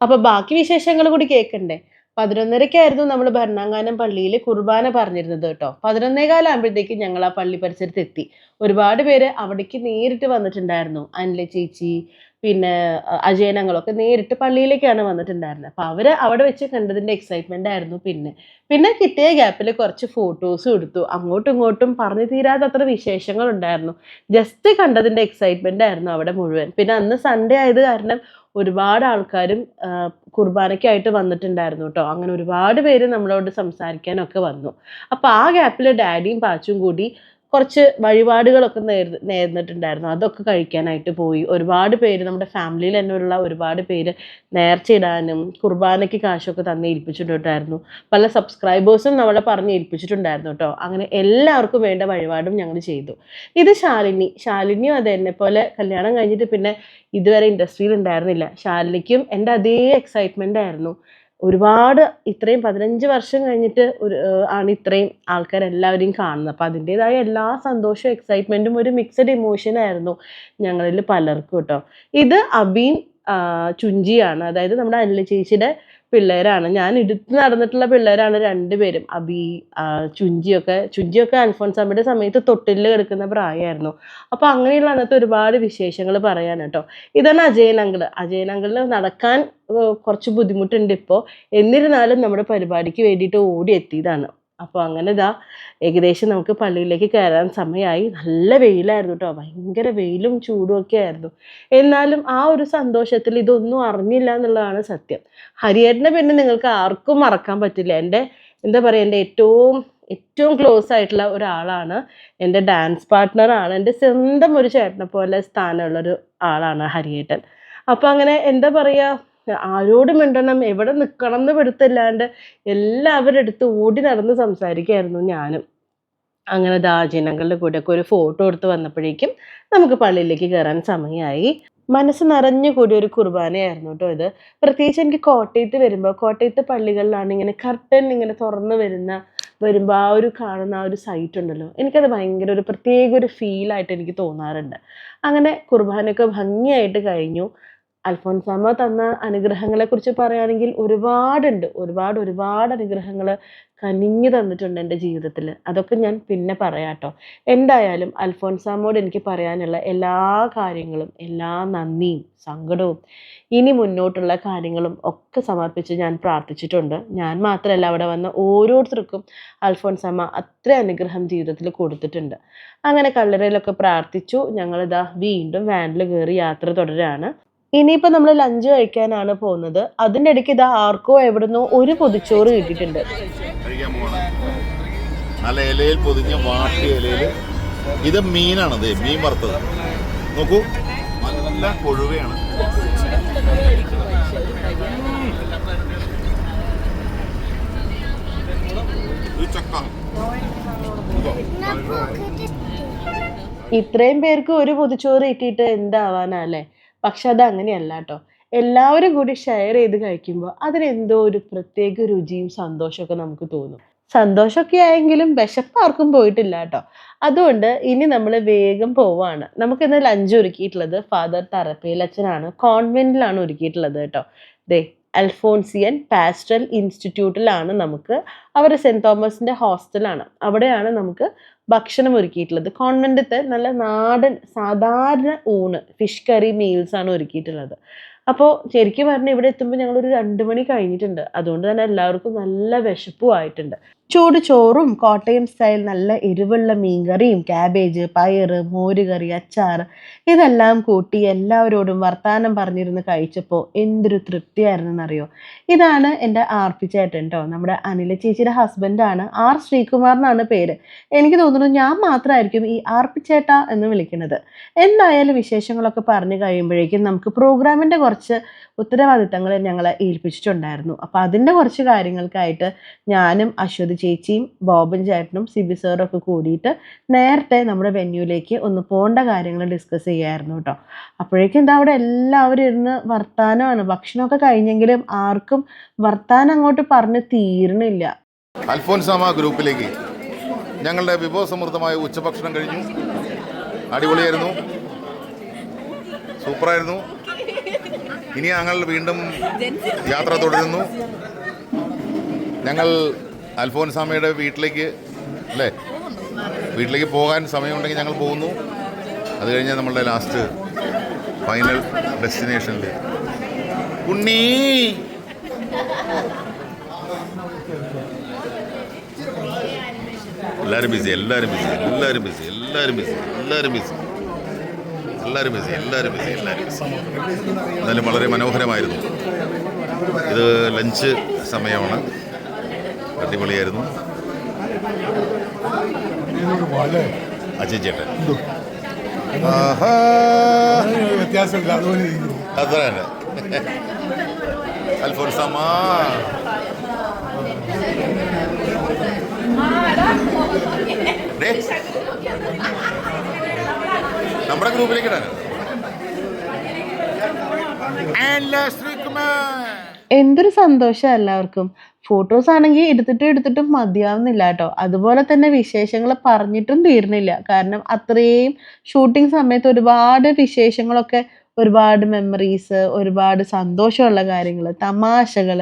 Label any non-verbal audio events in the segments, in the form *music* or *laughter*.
അപ്പൊ ബാക്കി വിശേഷങ്ങൾ കൂടി കേൾക്കണ്ടേ പതിനൊന്നരക്കായിരുന്നു നമ്മൾ ഭരണാങ്കാനം പള്ളിയിൽ കുർബാന പറഞ്ഞിരുന്നത് കേട്ടോ. പതിനൊന്നേകാലാകുമ്പോഴത്തേക്ക് ഞങ്ങൾ ആ പള്ളി പരിസരത്ത് എത്തി ഒരുപാട് പേര് അവിടേക്ക് നേരിട്ട് വന്നിട്ടുണ്ടായിരുന്നു. അനില ചേച്ചി പിന്നെ അജയനങ്ങളൊക്കെ നേരിട്ട് പള്ളിയിലേക്കാണ് വന്നിട്ടുണ്ടായിരുന്നത് അപ്പോൾ അവർ അവിടെ വെച്ച് കണ്ടതിന്റെ എക്സൈറ്റ്മെന്റ് ആയിരുന്നു പിന്നെ. പിന്നെ കിട്ടിയ ഗ്യാപ്പിൽ കുറച്ച് ഫോട്ടോസും എടുത്തു അങ്ങോട്ടും ഇങ്ങോട്ടും പറഞ്ഞു തീരാത്തത്ര വിശേഷങ്ങൾ ഉണ്ടായിരുന്നു ജസ്റ്റ് കണ്ടതിന്റെ എക്സൈറ്റ്മെന്റ് ആയിരുന്നു അവിടെ മുഴുവൻ. പിന്നെ അന്ന് സൺഡേ ആയത് കാരണം ഒരുപാട് ആൾക്കാരും കുർബാനയ്ക്കായിട്ട് വന്നിട്ടുണ്ടായിരുന്നു കേട്ടോ അങ്ങനെ ഒരുപാട് പേര് നമ്മളോട് സംസാരിക്കാനൊക്കെ വന്നു. അപ്പോൾ ആ ഗ്യാപ്പിൽ ഡാഡിയും പാച്ചും കൂടി കുറച്ച് വഴിപാടുകളൊക്കെ നേർ നേർന്നിട്ടുണ്ടായിരുന്നു അതൊക്കെ കഴിക്കാനായിട്ട് പോയി. ഒരുപാട് പേര് നമ്മുടെ ഫാമിലിയിൽ തന്നെ ഉള്ള ഒരുപാട് പേര് നേർച്ചയിടാനും കുർബാനയ്ക്ക് കാശൊക്കെ തന്നെ ഏൽപ്പിച്ചിട്ടുണ്ടായിരുന്നു. പല സബ്സ്ക്രൈബേഴ്സും നമ്മളെ പറഞ്ഞ് ഏൽപ്പിച്ചിട്ടുണ്ടായിരുന്നു കേട്ടോ. അങ്ങനെ എല്ലാവർക്കും വേണ്ട വഴിപാടും ഞങ്ങൾ ചെയ്തു. ഇത് ശാലിനി. ശാലിനിയും അത് എന്നെ പോലെ കല്യാണം കഴിഞ്ഞിട്ട് പിന്നെ ഇതുവരെ ഇൻഡസ്ട്രിയിൽ ഉണ്ടായിരുന്നില്ല. ശാലിനിക്കും എന്റെ അതേ എക്സൈറ്റ്മെന്റ് ആയിരുന്നു. ഒരുപാട് ഇത്രയും പതിനഞ്ച് വർഷം കഴിഞ്ഞിട്ട് ഒരു ആണ് ഇത്രയും ആൾക്കാരെല്ലാവരെയും കാണുന്നത്. അപ്പം അതിന്റെതായ എല്ലാ സന്തോഷവും എക്സൈറ്റ്മെന്റും ഒരു മിക്സഡ് ഇമോഷൻ ആയിരുന്നു ഞങ്ങളിൽ പലർക്കും കേട്ടോ ഇത് അബീൻ ചുഞ്ചിയാണ്. അതായത് നമ്മുടെ അനില ചേച്ചിയുടെ പിള്ളേരാണ്. ഞാൻ എടുത്ത് നടന്നിട്ടുള്ള പിള്ളേരാണ് രണ്ടുപേരും. അബി ചുഞ്ചിയൊക്കെ. ചുഞ്ചിയൊക്കെ അൽഫോൻസാമ്മയുടെ സമയത്ത് തൊട്ടിലിൽ കിടക്കുന്ന പ്രായമായിരുന്നു അപ്പൊ അങ്ങനെയുള്ള അന്നത്തെ ഒരുപാട് വിശേഷങ്ങൾ പറയാൻ കേട്ടോ. ഇതാണ് അജയൻ അങ്കിളിന് നടക്കാൻ കുറച്ച് ബുദ്ധിമുട്ടുണ്ട് ഇപ്പോൾ എന്നിരുന്നാലും നമ്മുടെ പരിപാടിക്ക് വേണ്ടിയിട്ട് ഓടി എത്തിയതാണ് അപ്പോൾ അങ്ങനെ ഇതാ ഏകദേശം നമുക്ക് പള്ളിയിലേക്ക് കയറാൻ സമയമായി നല്ല വെയിലായിരുന്നു കേട്ടോ ഭയങ്കര വെയിലും ചൂടും ഒക്കെ ആയിരുന്നു. എന്നാലും ആ ഒരു സന്തോഷത്തിൽ ഇതൊന്നും അറിഞ്ഞില്ല എന്നുള്ളതാണ് സത്യം. ഹരിയേട്ടനെ പിന്നെ നിങ്ങൾക്ക് ആർക്കും മറക്കാൻ പറ്റില്ല. എന്റെ എന്താ പറയുക എന്റെ ഏറ്റവും ഏറ്റവും ക്ലോസ് ആയിട്ടുള്ള ഒരാളാണ്. എന്റെ ഡാൻസ് പാർട്ട്ണറാണ് എന്റെ സ്വന്തം ഒരു ചേട്ടനെ പോലെ സ്ഥാനമുള്ളൊരു ആളാണ് ഹരിയേട്ടൻ. അപ്പോൾ അങ്ങനെ എന്താ പറയുക ആരോട് മിണ്ടണം എവിടെ നിൽക്കണം എന്ന് പെടുത്തില്ലാണ്ട് എല്ലാവരുടെ അടുത്ത് ഓടി നടന്ന് സംസാരിക്കായിരുന്നു ഞാനും. അങ്ങനെ ദാജിനങ്ങളുടെ കൂടെയൊക്കെ ഒരു ഫോട്ടോ എടുത്ത് വന്നപ്പോഴേക്കും നമുക്ക് പള്ളിയിലേക്ക് കയറാൻ സമയമായി. മനസ്സ് നിറഞ്ഞു കൂടിയ ഒരു കുർബാനയായിരുന്നു കേട്ടോ ഇത്. പ്രത്യേകിച്ച് എനിക്ക് കോട്ടയത്ത് വരുമ്പോൾ കോട്ടയത്ത് പള്ളികളിലാണ് ഇങ്ങനെ കർട്ടൻ ഇങ്ങനെ തുറന്നു വരുന്ന വരുമ്പോൾ ആ ഒരു കാണുന്ന ആ ഒരു സൈറ്റ് ഉണ്ടല്ലോ. എനിക്കത് ഭയങ്കര ഒരു പ്രത്യേക ഒരു ഫീലായിട്ട് എനിക്ക് തോന്നാറുണ്ട്. അങ്ങനെ കുർബാനയൊക്കെ ഭംഗിയായിട്ട് കഴിഞ്ഞു. അൽഫോൻസാമ്മ തന്ന അനുഗ്രഹങ്ങളെ കുറിച്ച് പറയുകയാണെങ്കിൽ ഒരുപാടുണ്ട്. ഒരുപാട് ഒരുപാട് അനുഗ്രഹങ്ങൾ കനിഞ്ഞു തന്നിട്ടുണ്ട് എന്റെ ജീവിതത്തിൽ അതൊക്കെ ഞാൻ പിന്നെ പറയാം കേട്ടോ. എന്തായാലും അൽഫോൻസാമ്മോട് എനിക്ക് പറയാനുള്ള എല്ലാ കാര്യങ്ങളും എല്ലാ നന്ദിയും സങ്കടവും ഇനി മുന്നോട്ടുള്ള കാര്യങ്ങളും ഒക്കെ സമർപ്പിച്ച് ഞാൻ പ്രാർത്ഥിച്ചിട്ടുണ്ട്. ഞാൻ മാത്രമല്ല അവിടെ വന്ന ഓരോരുത്തർക്കും അൽഫോൻസാമ്മ അത്ര അനുഗ്രഹം ജീവിതത്തിൽ കൊടുത്തിട്ടുണ്ട്. അങ്ങനെ കല്ലറയിലൊക്കെ പ്രാർത്ഥിച്ചു. ഞങ്ങളിതാ വീണ്ടും വാനിൽ കയറി യാത്ര തുടരാണ്. ഇനിയിപ്പോൾ നമ്മൾ ലഞ്ച് കഴിക്കാനാണ് പോകുന്നത്. അതിന്റെ ഇടയ്ക്ക് ഇത് ആർക്കോ എവിടുന്നോ ഒരു പൊതിച്ചോറ് കിട്ടിയിട്ടുണ്ട്. നല്ല ഇലയിൽ പൊതിഞ്ഞ വാട്ടിയ ഇലയിൽ ഇത് മീനാണത് മീൻ വറുത്തത്. നോക്കൂ. നല്ല കൊഴുവയാണ്. ഇത് ഇത്രയും പേർക്ക് ഒരു പൊതിച്ചോറ് കിട്ടിയിട്ട് എന്താവാനാ അല്ലേ? പക്ഷെ അത് അങ്ങനെയല്ല കേട്ടോ. എല്ലാവരും കൂടി ഷെയർ ചെയ്ത് കഴിക്കുമ്പോൾ അതിനെന്തോ ഒരു പ്രത്യേക രുചിയും സന്തോഷമൊക്കെ നമുക്ക് തോന്നും. സന്തോഷമൊക്കെ ആയെങ്കിലും വിശപ്പ് ആർക്കും പോയിട്ടില്ല കേട്ടോ. അതുകൊണ്ട് ഇനി നമ്മൾ വേഗം പോവാണ്. നമുക്കിന്ന് ലഞ്ച് ഒരുക്കിയിട്ടുള്ളത് ഫാദർ തറപ്പേലച്ചനാണ്. കോൺവെന്റിലാണ് ഒരുക്കിയിട്ടുള്ളത് കേട്ടോ. ദേ അൽഫോൺസിയൻ പാസ്റ്റൽ ഇൻസ്റ്റിറ്റ്യൂട്ടിലാണ് നമുക്ക്. അവർ സെന്റ് തോമസിന്റെ ഹോസ്റ്റലാണ്. അവിടെയാണ് നമുക്ക് ഭക്ഷണം ഒരുക്കിയിട്ടുള്ളത്. കോൺവെന്റത്തെ നല്ല നാടൻ സാധാരണ ഊണ് ഫിഷ് കറി മീൽസാണ് ഒരുക്കിയിട്ടുള്ളത്. അപ്പോൾ ശരിക്കും പറഞ്ഞാൽ ഇവിടെ എത്തുമ്പോൾ ഞങ്ങളൊരു രണ്ട് മണി കഴിഞ്ഞിട്ടുണ്ട്. അതുകൊണ്ട് തന്നെ എല്ലാവർക്കും നല്ല വിശപ്പും ആയിട്ടുണ്ട്. ചൂട് ചോറും കോട്ടയം സ്റ്റൈൽ നല്ല എരിവുള്ള മീൻകറിയും ക്യാബേജ് പയറ് മോരുകറി അച്ചാർ ഇതെല്ലാം കൂട്ടി എല്ലാവരോടും വർത്താനം പറഞ്ഞിരുന്ന് കഴിച്ചപ്പോൾ എന്തൊരു തൃപ്തിയായിരുന്നു എന്നറിയോ ഇതാണ് എന്റെ ആർ പി ചേട്ടൻ കേട്ടോ നമ്മുടെ അനില ചേച്ചിയുടെ ഹസ്ബൻഡാണ് ആർ ശ്രീകുമാർ എന്നാണ് പേര്. എനിക്ക് തോന്നുന്നു ഞാൻ മാത്രമായിരിക്കും ഈ ആർ പി ചേട്ട എന്ന് വിളിക്കുന്നത്. എന്തായാലും വിശേഷങ്ങളൊക്കെ പറഞ്ഞു കഴിയുമ്പോഴേക്കും നമുക്ക് പ്രോഗ്രാമിന്റെ കുറച്ച് ഉത്തരവാദിത്തങ്ങൾ ഞങ്ങളെ ഏൽപ്പിച്ചിട്ടുണ്ടായിരുന്നു. അപ്പോൾ അതിന്റെ കുറച്ച് കാര്യങ്ങൾക്കായിട്ട് ഞാനും അശ്വതി ചേച്ചിയും ബോബൻ ചേട്ടനും സിബി സാറും ഒക്കെ കൂടിയിട്ട് നേരത്തെ നമ്മുടെ വെന്യൂലേക്ക് ഒന്ന് പോകേണ്ട കാര്യങ്ങൾ ഡിസ്കസ് ചെയ്യായിരുന്നു കേട്ടോ അപ്പോഴേക്കും എന്താ അവിടെ എല്ലാവരും ഇരുന്ന് വർത്താനമാണ്. ഭക്ഷണമൊക്കെ കഴിഞ്ഞെങ്കിലും ആർക്കും വർത്താനം അങ്ങോട്ട് പറഞ്ഞ് തീരണില്ല അൽഫോൻസാമ ഗ്രൂപ്പിലേക്ക്. ഞങ്ങളുടെ വിഭവസമൃദ്ധമായ ഉച്ചഭക്ഷണം കഴിഞ്ഞു. അടിപൊളിയായിരുന്നു. സൂപ്പറായിരുന്നു. ഇനി ഞങ്ങൾ വീണ്ടും യാത്ര തുടരുന്നു. ഞങ്ങൾ അൽഫോൻസാമയുടെ വീട്ടിലേക്ക് അല്ലേ? വീട്ടിലേക്ക് പോകാൻ സമയമുണ്ടെങ്കിൽ ഞങ്ങൾ പോകുന്നു. അത് കഴിഞ്ഞാൽ നമ്മളുടെ ലാസ്റ്റ് ഫൈനൽ ഡെസ്റ്റിനേഷനിൽ ഉണ്ണി! എല്ലാവരും ബിസി എല്ലാവരും ബിസി എല്ലാവരും ബിസി എല്ലാവരും ബിസി എല്ലാവരും ബിസി എല്ലാവരും ബിസി എല്ലാവരും ബിസി എല്ലാവരും ബിസി എന്നാലും വളരെ മനോഹരമായിരുന്നു. ഇത് ലഞ്ച് സമയമാണ്. അടിപൊളിയായിരുന്നു. അജയ് ചേട്ടൻ വ്യത്യാസമില്ല അത്ര തന്നെ അൽഫോൻസാമ നമ്മുടെ ഗ്രൂപ്പിലേക്ക് ഇടാൻ എന്തൊരു സന്തോഷം എല്ലാവർക്കും. ഫോട്ടോസ് ആണെങ്കിൽ എടുത്തിട്ടും എടുത്തിട്ടും മതിയാവുന്നില്ല കേട്ടോ. അതുപോലെ തന്നെ വിശേഷങ്ങൾ പറഞ്ഞിട്ടും തീർന്നില്ല കാരണം അത്രയും ഷൂട്ടിംഗ് സമയത്ത് ഒരുപാട് വിശേഷങ്ങളൊക്കെ ഒരുപാട് മെമ്മറീസ് ഒരുപാട് സന്തോഷമുള്ള കാര്യങ്ങൾ തമാശകൾ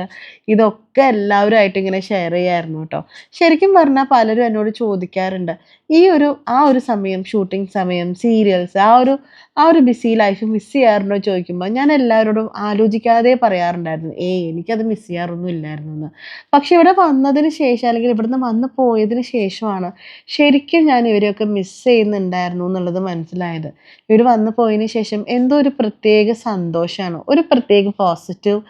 ഇതൊക്കെ എല്ലാവരുമായിട്ട് ഇങ്ങനെ ഷെയർ ചെയ്യായിരുന്നു കേട്ടോ. ശരിക്കും പറഞ്ഞാൽ പലരും എന്നോട് ചോദിക്കാറുണ്ട് ഈ ഒരു ആ ഒരു സമയം ഷൂട്ടിംഗ് സമയം സീരിയൽസ് ആ ഒരു ആ ഒരു ബിസി ലൈഫ് മിസ് ചെയ്യാറുണ്ടോ ചോദിക്കുമ്പോൾ ഞാൻ എല്ലാവരോടും ആലോചിക്കാതെ പറയാറുണ്ടായിരുന്നു. ഏയ് എനിക്കത് മിസ് ചെയ്യാറൊന്നും ഇല്ലായിരുന്നു എന്ന്. പക്ഷെ ഇവിടെ വന്നതിന് ശേഷം അല്ലെങ്കിൽ ഇവിടുന്ന് വന്ന് പോയതിന് ശേഷമാണ് ശരിക്കും ഞാൻ ഇവരെയൊക്കെ മിസ് ചെയ്യുന്നുണ്ടായിരുന്നു എന്നുള്ളത് മനസ്സിലായത്. ഇവർ വന്നു പോയതിന് ശേഷം എന്തോ ഒരു പ്രത്യേക സന്തോഷമാണ്. ഒരു പ്രത്യേക പോസിറ്റീവ്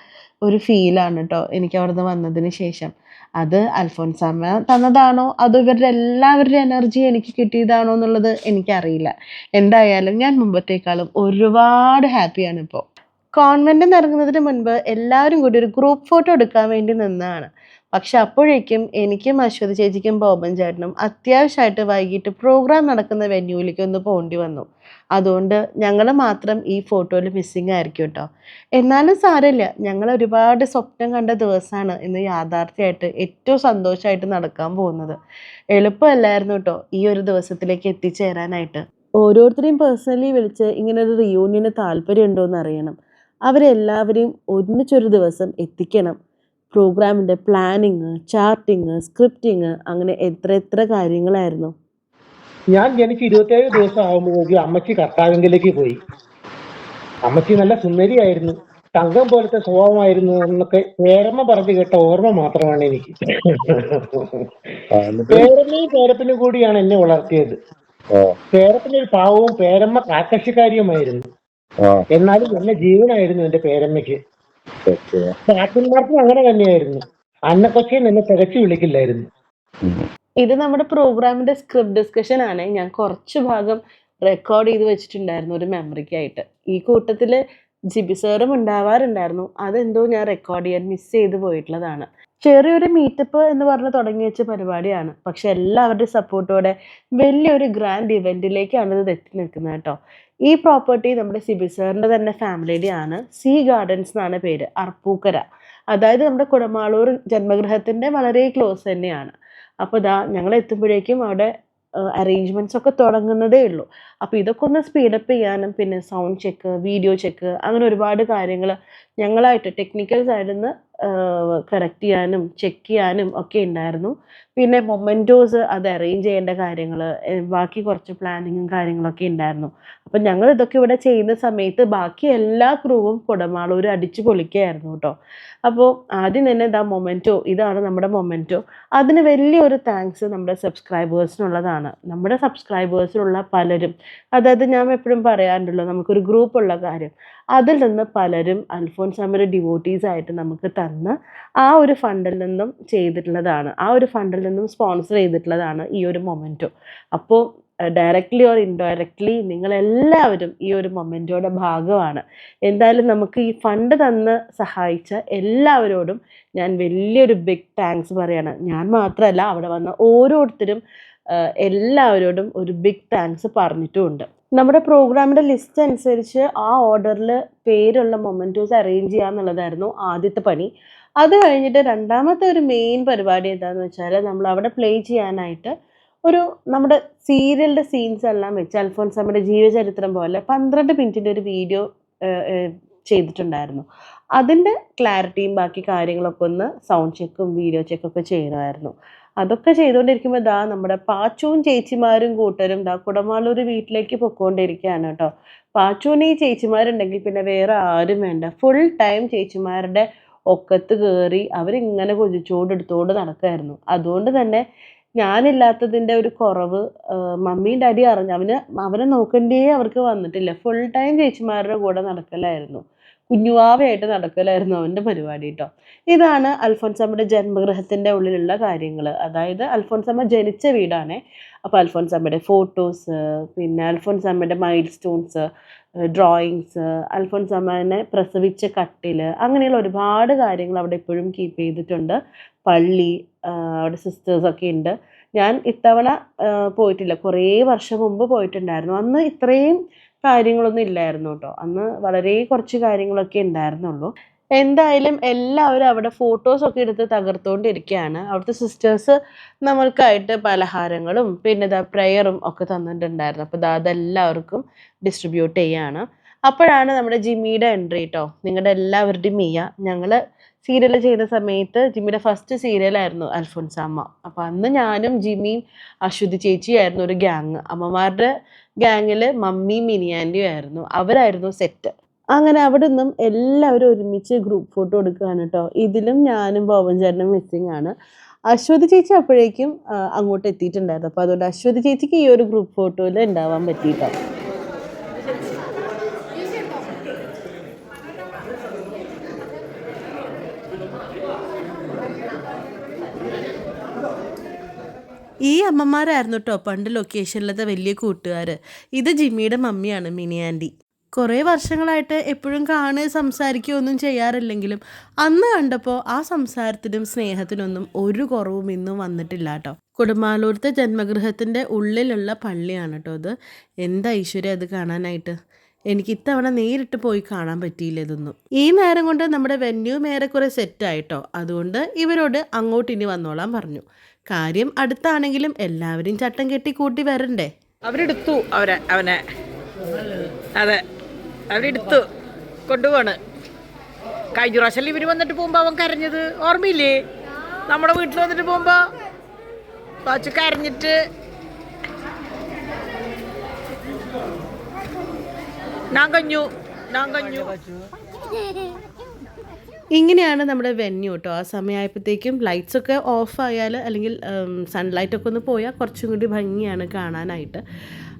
ഒരു ഫീലാണ് കേട്ടോ എനിക്ക് അവിടുന്ന് വന്നതിന് ശേഷം. അത് അൽഫോൻസാമ്മ തന്നതാണോ? അതോ ഇവരുടെ എല്ലാവരുടെ എനർജി എനിക്ക് കിട്ടിയതാണോ എന്നുള്ളത് എനിക്കറിയില്ല. എന്തായാലും ഞാൻ മുമ്പത്തേക്കാളും ഒരുപാട് ഹാപ്പിയാണ് ഇപ്പോൾ കോൺവെന്റിൽ നിന്ന് ഇറങ്ങുന്നതിന് മുൻപ് എല്ലാവരും കൂടി ഒരു ഗ്രൂപ്പ് ഫോട്ടോ എടുക്കാൻ വേണ്ടി നിന്നതാണ് പക്ഷെ അപ്പോഴേക്കും എനിക്കും അശ്വതി ചേച്ചിക്കും ബോബൻ ചേട്ടനും അത്യാവശ്യമായിട്ട് വൈകിട്ട് പ്രോഗ്രാം നടക്കുന്ന വെന്യൂവിലേക്ക് ഒന്ന് പോകേണ്ടി വന്നു. അതുകൊണ്ട് ഞങ്ങൾ മാത്രം ഈ ഫോട്ടോയിൽ മിസ്സിങ് ആയിരിക്കും കേട്ടോ. എന്നാലും സാരമില്ല. ഞങ്ങൾ ഒരുപാട് സ്വപ്നം കണ്ട ദിവസമാണ് ഇന്ന് യാഥാർത്ഥ്യമായിട്ട് ഏറ്റവും സന്തോഷമായിട്ട് നടക്കാൻ പോകുന്നത്. എളുപ്പമല്ലായിരുന്നു കേട്ടോ ഈ ഒരു ദിവസത്തിലേക്ക് എത്തിച്ചേരാനായിട്ട്. ഓരോരുത്തരെയും പേഴ്സണലി വിളിച്ച് ഇങ്ങനെ ഒരു റിയൂണിയന് താല്പര്യമുണ്ടോ എന്ന് അറിയണം. അവരെല്ലാവരെയും ഒന്നിച്ചൊരു ദിവസം എത്തിക്കണം. പ്രോഗ്രാമിന്റെ പ്ലാനിങ് ചാർട്ടിങ് സ്ക്രിപ്റ്റിങ് അങ്ങനെ എത്ര എത്ര കാര്യങ്ങളായിരുന്നു? ഞാൻ ജനിച്ച് ഇരുപത്തേഴ് ദിവസം ആകുമ്പോഴേക്കും അമ്മച്ചി കർത്താവിങ്കിലേക്ക് പോയി. അമ്മച്ചി നല്ല സുന്ദരിയായിരുന്നു. തങ്കം പോലത്തെ സ്വഭാവമായിരുന്നു എന്നൊക്കെ പേരമ്മ പറഞ്ഞു കേട്ട ഓർമ്മ മാത്രമാണ് എനിക്ക്. പേരമ്മയും പേരപ്പനും കൂടിയാണ് എന്നെ വളർത്തിയത്. പേരപ്പനൊരു പാവവും പേരമ്മ കാക്കശക്കാരിയുമായിരുന്നു എന്നാലും നല്ല ജീവനായിരുന്നു എന്റെ പേരമ്മയ്ക്ക്. ചാത്തന്മാർക്കും അങ്ങനെ തന്നെയായിരുന്നു. അന്നക്കൊച്ചയും എന്നെ തികച്ചു വിളിക്കില്ലായിരുന്നു. ഇത് നമ്മുടെ പ്രോഗ്രാമിന്റെ സ്ക്രിപ്റ്റ് ഡിസ്കഷൻ ആണ്. ഞാൻ കുറച്ച് ഭാഗം റെക്കോർഡ് ചെയ്ത് വെച്ചിട്ടുണ്ടായിരുന്നു ഒരു മെമ്മറിക്കായിട്ട്. ഈ കൂട്ടത്തിൽ ജിബി സാറും ഉണ്ടാവാറുണ്ടായിരുന്നു. അതെന്തോ ഞാൻ റെക്കോർഡ് ചെയ്യാൻ മിസ് ചെയ്ത് പോയിട്ടുള്ളതാണ്. ചെറിയൊരു മീറ്റപ്പ് എന്ന് പറഞ്ഞ് തുടങ്ങി വെച്ച പരിപാടിയാണ്. പക്ഷെ എല്ലാവരുടെയും സപ്പോർട്ടോടെ വലിയൊരു ഗ്രാൻഡ് ഇവന്റിലേക്കാണ് ഇത് എത്തി നിൽക്കുന്നത് കേട്ടോ. ഈ പ്രോപ്പർട്ടി നമ്മുടെ സിബി സാറിന്റെ തന്നെ ഫാമിലിയുടെ ആണ് സീ ഗാർഡൻസ് എന്നാണ് പേര് അർപ്പൂക്കര. അതായത് നമ്മുടെ കുടമാളൂർ ജന്മഗൃഹത്തിന്റെ വളരെ ക്ലോസ് തന്നെയാണ്. അപ്പോൾ ഇതാ ഞങ്ങൾ എത്തുമ്പോഴേക്കും അവിടെ അറേഞ്ച്മെന്റ്സ് ഒക്കെ തുടങ്ങുന്നതേ ഉള്ളൂ. അപ്പോൾ ഇതൊക്കെ ഒന്ന് സ്പീഡപ്പ് ചെയ്യാനും പിന്നെ സൗണ്ട് ചെക്ക് വീഡിയോ ചെക്ക് അങ്ങനെ ഒരുപാട് കാര്യങ്ങൾ ഞങ്ങളായിട്ട് ടെക്നിക്കൽ സൈഡിൽ നിന്ന് കറക്റ്റ് ചെയ്യാനും ചെക്ക് ചെയ്യാനും ഒക്കെ ഉണ്ടായിരുന്നു. പിന്നെ മൊമെന്റോസ് അത് അറേഞ്ച് ചെയ്യേണ്ട കാര്യങ്ങൾ ബാക്കി കുറച്ച് പ്ലാനിങ്ങും കാര്യങ്ങളൊക്കെ ഉണ്ടായിരുന്നു അപ്പം ഞങ്ങൾ ഇതൊക്കെ ഇവിടെ ചെയ്യുന്ന സമയത്ത് ബാക്കി എല്ലാ ക്രൂവും കുടമാളൂർ അടിച്ചു പൊളിക്കുകയായിരുന്നു കേട്ടോ അപ്പോൾ ആദ്യം തന്നെ ഇതാ മൊമെന്റോ ഇതാണ് നമ്മുടെ മൊമെന്റോ അതിന് വലിയൊരു താങ്ക്സ് നമ്മുടെ സബ്സ്ക്രൈബേഴ്സിനുള്ളതാണ് നമ്മുടെ സബ്സ്ക്രൈബേഴ്സിനുള്ള പലരും അതായത് ഞാൻ എപ്പോഴും പറയാറുണ്ടല്ലോ നമുക്കൊരു ഗ്രൂപ്പുള്ള കാര്യം. അതിൽ നിന്ന് പലരും അൽഫോൻസ് അമ്മ ഡിവോട്ടീസ് ആയിട്ട് നമുക്ക് തന്ന് ആ ഒരു ഫണ്ടിൽ നിന്നും ചെയ്തിട്ടുള്ളതാണ്. ആ ഒരു ഫണ്ടിൽ നിന്നും സ്പോൺസർ ചെയ്തിട്ടുള്ളതാണ് ഈ ഒരു മൊമെന്റോ അപ്പോൾ ഡയറക്റ്റ്ലി ഓർ ഇൻഡയറക്റ്റ്ലി നിങ്ങളെല്ലാവരും ഈ ഒരു മൊമെന്റോയുടെ ഭാഗമാണ്. എന്തായാലും നമുക്ക് ഈ ഫണ്ട് തന്ന് സഹായിച്ച എല്ലാവരോടും ഞാൻ വലിയൊരു ബിഗ് താങ്ക്സ് പറയാണ്. ഞാൻ മാത്രമല്ല അവിടെ വന്ന ഓരോരുത്തരും എല്ലാവരോടും ഒരു ബിഗ് താങ്ക്സ് പറഞ്ഞിട്ടുമുണ്ട്. നമ്മുടെ പ്രോഗ്രാമിന്റെ ലിസ്റ്റ് അനുസരിച്ച് ആ ഓർഡറിൽ പേരുള്ള മൊമെന്റോസ് അറേഞ്ച് ചെയ്യുക എന്നുള്ളതായിരുന്നു ആദ്യത്തെ പണി. അത് കഴിഞ്ഞിട്ട് രണ്ടാമത്തെ ഒരു മെയിൻ പരിപാടി എന്താണെന്ന് വെച്ചാൽ നമ്മൾ അവിടെ പ്ലേ ചെയ്യാനായിട്ട് ഒരു നമ്മുടെ സീരിയലിന്റെ സീൻസ് എല്ലാം വെച്ച് അൽഫോൻസാമ്മയുടെ ജീവചരിത്രം പോലെ പന്ത്രണ്ട് മിനിറ്റിന്റെ ഒരു വീഡിയോ ചെയ്തിട്ടുണ്ടായിരുന്നു. അതിന്റെ ക്ലാരിറ്റിയും ബാക്കി കാര്യങ്ങളൊക്കെ ഒന്ന് സൗണ്ട് ചെക്കും വീഡിയോ ചെക്കും ഒക്കെ ചെയ്യണമായിരുന്നു. അതൊക്കെ ചെയ്തുകൊണ്ടിരിക്കുമ്പോൾ ദാ നമ്മുടെ പാച്ചുവും ചേച്ചിമാരും കൂട്ടരും ദാ കുടമാളൂർ വീട്ടിലേക്ക് പൊക്കോണ്ടിരിക്കുകയാണ് കേട്ടോ. പാച്ചുവിന് ഈ ചേച്ചിമാരുണ്ടെങ്കിൽ പിന്നെ വേറെ ആരും വേണ്ട. ഫുൾ ടൈം ചേച്ചിമാരുടെ ഒക്കത്ത് കയറി അവരിങ്ങനെ കൊതിച്ചോട് എടുത്തോണ്ട് നടക്കുമായിരുന്നു അതുകൊണ്ട് തന്നെ ഞാനില്ലാത്തതിന്റെ ഒരു കുറവ് മമ്മിയും ഡാഡി അറിഞ്ഞു അവന് അവനെ നോക്കേണ്ടേ അവർക്ക് വന്നിട്ടില്ല. ഫുൾ ടൈം ചേച്ചിമാരുടെ കൂടെ നടക്കലായിരുന്നു. കുഞ്ഞുവാവയായിട്ട് നടക്കലായിരുന്നു അവന്റെ പരിപാടി കേട്ടോ ഇതാണ് അൽഫോൻസമ്മയുടെ ജന്മഗൃഹത്തിന്റെ ഉള്ളിലുള്ള കാര്യങ്ങൾ അതായത് അൽഫോൻസമ്മ ജനിച്ച വീടാണേ. അപ്പോൾ അൽഫോൻസമ്മയുടെ ഫോട്ടോസ് പിന്നെ അൽഫോൻസമ്മയുടെ മൈൽ സ്റ്റോൺസ് ഡ്രോയിങ്സ് അൽഫോൻസമ്മനെ പ്രസവിച്ച കട്ടിൽ അങ്ങനെയുള്ള ഒരുപാട് കാര്യങ്ങൾ അവിടെ ഇപ്പോഴും കീപ്പ് ചെയ്തിട്ടുണ്ട്. പള്ളി അവിടെ സിസ്റ്റേഴ്സൊക്കെ ഉണ്ട്. ഞാൻ ഇത്തവണ പോയിട്ടില്ല. കുറേ വർഷം മുമ്പ് പോയിട്ടുണ്ടായിരുന്നു. അന്ന് ഇത്രയും കാര്യങ്ങളൊന്നും ഇല്ലായിരുന്നു കേട്ടോ. അന്ന് വളരെ കുറച്ച് കാര്യങ്ങളൊക്കെ ഉണ്ടായിരുന്നുള്ളൂ. എന്തായാലും എല്ലാവരും അവിടെ ഫോട്ടോസൊക്കെ എടുത്ത് തകർത്തുകൊണ്ടിരിക്കുകയാണ് അവിടുത്തെ സിസ്റ്റേഴ്സ് നമ്മൾക്കായിട്ട് പലഹാരങ്ങളും പിന്നെ ഇതാ പ്രയറും ഒക്കെ തന്നിട്ടുണ്ടായിരുന്നു. അപ്പോൾ ഇതാ അതെല്ലാവർക്കും ഡിസ്ട്രിബ്യൂട്ട് ചെയ്യാണ്. അപ്പോഴാണ് നമ്മുടെ ജിമ്മിയുടെ എൻട്രി കേട്ടോ നിങ്ങളുടെ എല്ലാവരുടെയും മിയ ഞങ്ങൾ സീരിയൽ ചെയ്യുന്ന സമയത്ത് ജിമ്മിയുടെ ഫസ്റ്റ് സീരിയലായിരുന്നു അൽഫോൻസാമ്മ. അപ്പോൾ അന്ന് ഞാനും ജിമ്മിയും അശ്വതി ചേച്ചിയായിരുന്നു ഒരു ഗ്യാങ് അമ്മമാരുടെ ഗ്യാങ്ങിൽ മമ്മി മിനിയാന്റിയും ആയിരുന്നു. അവരായിരുന്നു സെറ്റ്. അങ്ങനെ അവിടെ നിന്നും എല്ലാവരും ഒരുമിച്ച് ഗ്രൂപ്പ് ഫോട്ടോ എടുക്കുകയാണ് കേട്ടോ. ഇതിലും ഞാനും ബോബൻ ചേട്ടനും ആണ്. അശ്വതി ചേച്ചി അപ്പോഴേക്കും അങ്ങോട്ട് എത്തിയിട്ടുണ്ടായിരുന്നു. അപ്പോൾ അതുകൊണ്ട് അശ്വതി ചേച്ചിക്ക് ഈ ഒരു ഗ്രൂപ്പ് ഫോട്ടോയിൽ ഉണ്ടാവാൻ പറ്റിയിട്ടോ. ഈ അമ്മമാരായിരുന്നു കേട്ടോ പണ്ട് ലൊക്കേഷനിലത്തെ വലിയ കൂട്ടുകാർ ഇത് ജിമ്മിയുടെ മമ്മിയാണ് മിനി ആന്റി കുറേ വർഷങ്ങളായിട്ട് എപ്പോഴും കാണുക സംസാരിക്കുകയോ ഒന്നും ചെയ്യാറില്ലെങ്കിലും അന്ന് കണ്ടപ്പോൾ ആ സംസാരത്തിനും സ്നേഹത്തിനൊന്നും ഒരു കുറവും ഇന്നും വന്നിട്ടില്ല കേട്ടോ കുടുംബാലൂർത്തെ ജന്മഗൃഹത്തിന്റെ ഉള്ളിലുള്ള പള്ളിയാണ് കേട്ടോ അത് എന്താ ഐശ്വര്യം അത് കാണാനായിട്ട്? എനിക്ക് ഇത്തവണ നേരിട്ട് പോയി കാണാൻ പറ്റിയില്ല ഇതൊന്നും. ഈ നേരം കൊണ്ട് നമ്മുടെ വെന്യൂ ഏറെക്കുറെ സെറ്റായിട്ടോ അതുകൊണ്ട് ഇവരോട് അങ്ങോട്ട് ഇനി വന്നോളാൻ പറഞ്ഞു. കാര്യം അടുത്താണെങ്കിലും എല്ലാവരും ചട്ടം കെട്ടി കൂട്ടി വരണ്ടേ? അവരെടുത്തു അവരെ അവനെ. അതെ അവരെടുത്തു കൊണ്ടുപോണ്. കഴിഞ്ഞ പ്രാവശ്യം ഇവർ വന്നിട്ട് പോകുമ്പോ അവൻ കരഞ്ഞത്? ഓർമ്മയില്ലേ? നമ്മുടെ വീട്ടിൽ വന്നിട്ട് പോകുമ്പോ പാച്ചു കരഞ്ഞിട്ട് ഞാൻ കഞ്ഞു ഞാൻ കഞ്ഞു. *laughs* ഇങ്ങനെയാണ് നമ്മുടെ വെന്യൂ കേട്ടോ ആ സമയമായപ്പോഴത്തേക്കും ലൈറ്റ്സ് ഒക്കെ ഓഫ് ആയാൽ അല്ലെങ്കിൽ സൺലൈറ്റ് ഒക്കെ ഒന്ന് പോയാൽ കുറച്ചും കൂടി ഭംഗിയാണ് കാണാനായിട്ട്.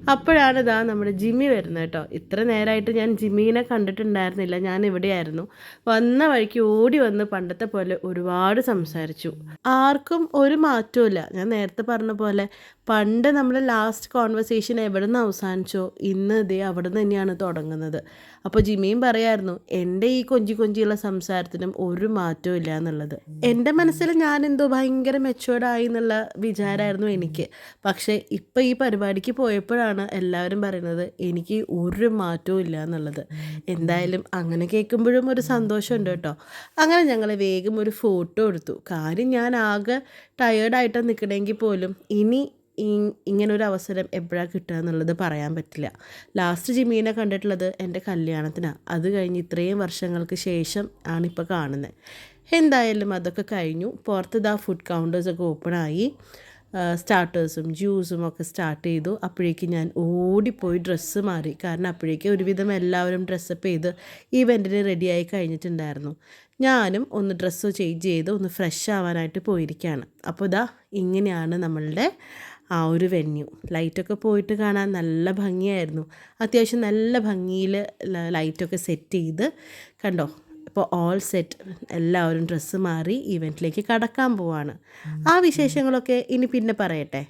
അപ്പോഴാണ് ഇതാ നമ്മുടെ ജിമ്മി വരുന്നത് കേട്ടോ. ഇത്ര നേരമായിട്ട് ഞാൻ ജിമ്മിനെ കണ്ടിട്ടുണ്ടായിരുന്നില്ല. ഞാൻ ഇവിടെയായിരുന്നു. വന്ന വഴിക്ക് ഓടി വന്ന് പണ്ടത്തെ പോലെ ഒരുപാട് സംസാരിച്ചു. ആർക്കും ഒരു മാറ്റവും ഞാൻ നേരത്തെ പറഞ്ഞ പോലെ പണ്ട് നമ്മൾ ലാസ്റ്റ് കോൺവെർസേഷൻ എവിടെ നിന്ന് അവസാനിച്ചോ ഇന്ന് ഇതേ അവിടെ നിന്ന് തന്നെയാണ് തുടങ്ങുന്നത്. അപ്പോൾ ജിമ്മിയും പറയായിരുന്നു എന്റെ ഈ കൊഞ്ചി കൊഞ്ചിയുള്ള സംസാരത്തിനും ഒരു മാറ്റവും ഇല്ല എന്നുള്ളത്. എന്റെ മനസ്സിൽ ഞാൻ എന്തോ ഭയങ്കര മെച്ചുവേർഡായി എന്നുള്ള വിചാരമായിരുന്നു എനിക്ക്. പക്ഷേ ഇപ്പം ഈ പരിപാടിക്ക് പോയപ്പോഴാണ് എല്ലാവരും പറയുന്നത് എനിക്ക് ഒരു മാറ്റവും ഇല്ല എന്നുള്ളത്. എന്തായാലും അങ്ങനെ കേൾക്കുമ്പോഴും ഒരു സന്തോഷമുണ്ട് കേട്ടോ. അങ്ങനെ ഞങ്ങൾ വേഗം ഒരു ഫോട്ടോ എടുത്തു. കാര്യം ഞാൻ ആകെ ടയേർഡായിട്ടാണ് നിൽക്കണമെങ്കിൽ പോലും ഇനി ഇങ്ങനൊരു അവസരം എപ്പോഴാണ് കിട്ടുക എന്നുള്ളത് പറയാൻ പറ്റില്ല. ലാസ്റ്റ് ജിമീനെ കണ്ടിട്ടുള്ളത് എന്റെ കല്യാണത്തിനാണ് അത് കഴിഞ്ഞ് ഇത്രയും വർഷങ്ങൾക്ക് ശേഷം ആണിപ്പോൾ കാണുന്നത് എന്തായാലും അതൊക്കെ കഴിഞ്ഞു. പുറത്ത് ഇതാ ഫുഡ് കൗണ്ടേഴ്സൊക്കെ ഓപ്പണായി സ്റ്റാർട്ടേഴ്സും ജ്യൂസും ഒക്കെ സ്റ്റാർട്ട് ചെയ്തു. അപ്പോഴേക്ക് ഞാൻ ഓടിപ്പോയി ഡ്രസ്സ് മാറി. കാരണം അപ്പോഴേക്ക് ഒരുവിധം എല്ലാവരും ഡ്രസ്സപ്പ് ചെയ്ത് ഈവെന്റിന് റെഡിയായി കഴിഞ്ഞിട്ടുണ്ടായിരുന്നു. ഞാനും ഒന്ന് ഡ്രസ്സ് ചേഞ്ച് ചെയ്ത് ഒന്ന് ഫ്രഷ് ആവാനായിട്ട് പോയിരിക്കുകയാണ്. അപ്പോൾ ഇതാ ഇങ്ങനെയാണ് നമ്മളുടെ ആ ഒരു വെന്യൂ ലൈറ്റൊക്കെ പോയിട്ട് കാണാൻ നല്ല ഭംഗിയായിരുന്നു. അത്യാവശ്യം നല്ല ഭംഗിയിൽ ലൈറ്റൊക്കെ സെറ്റ് ചെയ്ത് കണ്ടോ? ഇപ്പോൾ ഓൾ സെറ്റ് എല്ലാവരും ഡ്രസ്സ് മാറി ഇവന്റിലേക്ക് കടക്കാൻ പോവാണ്. ആ വിശേഷങ്ങളൊക്കെ ഇനി പിന്നെ പറയട്ടെ?